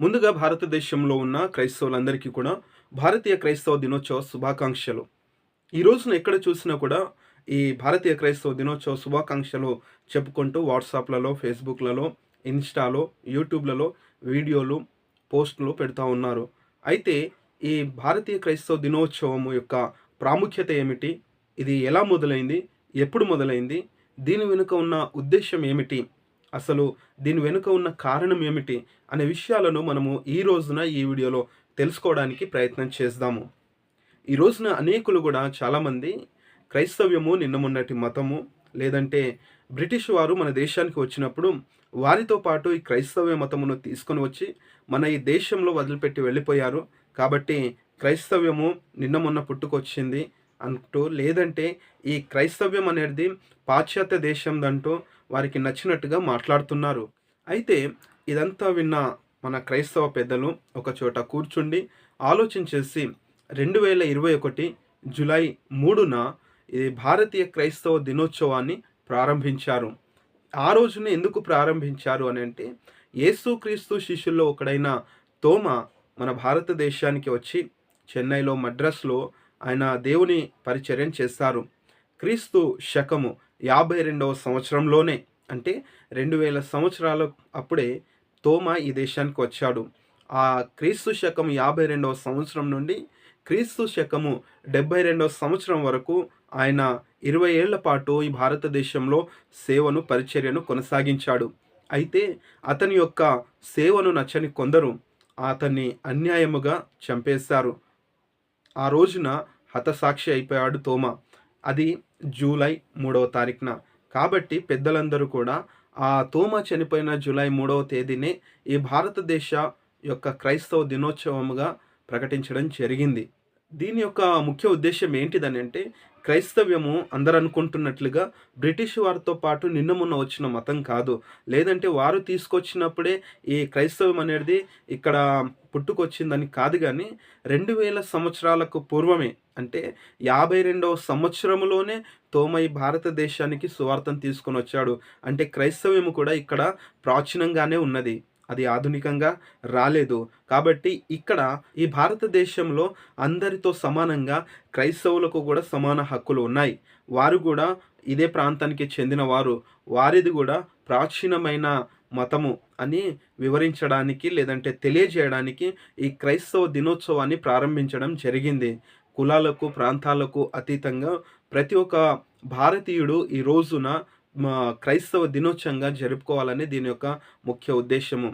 ముందుగా భారతదేశంలో ఉన్న క్రైస్తవులందరికీ కూడా భారతీయ క్రైస్తవ దినోత్సవ శుభాకాంక్షలు. ఈ రోజున ఎక్కడ చూసినా కూడా ఈ భారతీయ క్రైస్తవ దినోత్సవ శుభాకాంక్షలు చెప్పుకుంటూ వాట్సాప్లలో ఫేస్బుక్లలో ఇన్స్టాలో యూట్యూబ్లలో వీడియోలు పోస్టులు పెడతా ఉన్నారు. అయితే ఈ భారతీయ క్రైస్తవ దినోత్సవం యొక్క ప్రాముఖ్యత ఏమిటి? ఇది ఎలా మొదలైంది? ఎప్పుడు మొదలైంది? దీని వెనుక ఉన్న ఉద్దేశం ఏమిటి? అసలు దీని వెనుక ఉన్న కారణం ఏమిటి అనే విషయాలను మనము ఈ రోజున ఈ వీడియోలో తెలుసుకోవడానికి ప్రయత్నం చేద్దాము. ఈ రోజున అనేకులు కూడా చాలామంది క్రైస్తవ్యము నిన్నమున్నటి మతము లేదంటే బ్రిటిష్ వారు మన దేశానికి వచ్చినప్పుడు వారితో పాటు ఈ క్రైస్తవ్య మతమును తీసుకొని వచ్చి మన ఈ దేశంలో వదిలిపెట్టి వెళ్ళిపోయారు. కాబట్టి క్రైస్తవ్యము నిన్న మొన్న పుట్టుకొచ్చింది అంటూ లేదంటే ఈ క్రైస్తవ్యం అనేది పాశ్చాత్య దేశందంటూ వారికి నచ్చినట్టుగా మాట్లాడుతున్నారు. అయితే ఇదంతా విన్న మన క్రైస్తవ పెద్దలు ఒకచోట కూర్చుండి ఆలోచించేసి రెండు వేల ఇరవై ఒకటి జూలై మూడున ఇది భారతీయ క్రైస్తవ దినోత్సవాన్ని ప్రారంభించారు. ఆ రోజున ఎందుకు ప్రారంభించారు అని అంటే యేసుక్రీస్తు శిష్యుల్లో ఒకడైన తోమ మన భారతదేశానికి వచ్చి చెన్నైలో మద్రాసులో ఆయన దేవుని పరిచర్యం చేస్తారు. క్రీస్తు శకము యాభై రెండవ సంవత్సరంలోనే అంటే రెండు వేల సంవత్సరాల అప్పుడే తోమా ఈ దేశానికి వచ్చాడు. ఆ క్రీస్తు శకం యాభై రెండవ సంవత్సరం నుండి క్రీస్తు శకము డెబ్బై రెండవ సంవత్సరం వరకు ఆయన ఇరవై ఏళ్ళ పాటు ఈ భారతదేశంలో సేవను పరిచర్యను కొనసాగించాడు. అయితే అతని యొక్క సేవను నచ్చని కొందరు అతన్ని అన్యాయముగా చంపేశారు. ఆ రోజున హతసాక్షి అయిపోయాడు తోమ. అది జూలై మూడవ తారీఖున. కాబట్టి పెద్దలందరూ కూడా ఆ తోమ చనిపోయిన జూలై మూడవ తేదీనే ఈ భారతదేశ యొక్క క్రైస్తవ దినోత్సవముగా ప్రకటించడం జరిగింది. దీని యొక్క ముఖ్య ఉద్దేశం ఏంటిదని అంటే క్రైస్తవ్యము అందరు అనుకుంటున్నట్లుగా బ్రిటిష్ వారితో పాటు నిన్న మొన్న వచ్చిన మతం కాదు. లేదంటే వారు తీసుకొచ్చినప్పుడే ఈ క్రైస్తవం అనేది ఇక్కడ పుట్టుకొచ్చిందని కాదు కానీ రెండు వేల సంవత్సరాలకు పూర్వమే. అంటే యాభై రెండవ సంవత్సరంలోనే తోమై భారతదేశానికి సువార్తను తీసుకొని వచ్చాడు. అంటే క్రైస్తవ్యము కూడా ఇక్కడ ప్రాచీనంగానే ఉన్నది. అది ఆధునికంగా రాలేదు. కాబట్టి ఇక్కడ ఈ భారతదేశంలో అందరితో సమానంగా క్రైస్తవులకు కూడా సమాన హక్కులు ఉన్నాయి. వారు కూడా ఇదే ప్రాంతానికి చెందినవారు. వారిది కూడా ప్రాచీనమైన మతము అని వివరించడానికి లేదంటే తెలియజేయడానికి ఈ క్రైస్తవ దినోత్సవాన్ని ప్రారంభించడం జరిగింది. కులాలకు ప్రాంతాలకు అతీతంగా ప్రతి ఒక్క భారతీయుడు ఈ రోజున క్రైస్తవ దినోత్సవంగా జరుపుకోవాలని దీని యొక్క ముఖ్య ఉద్దేశము.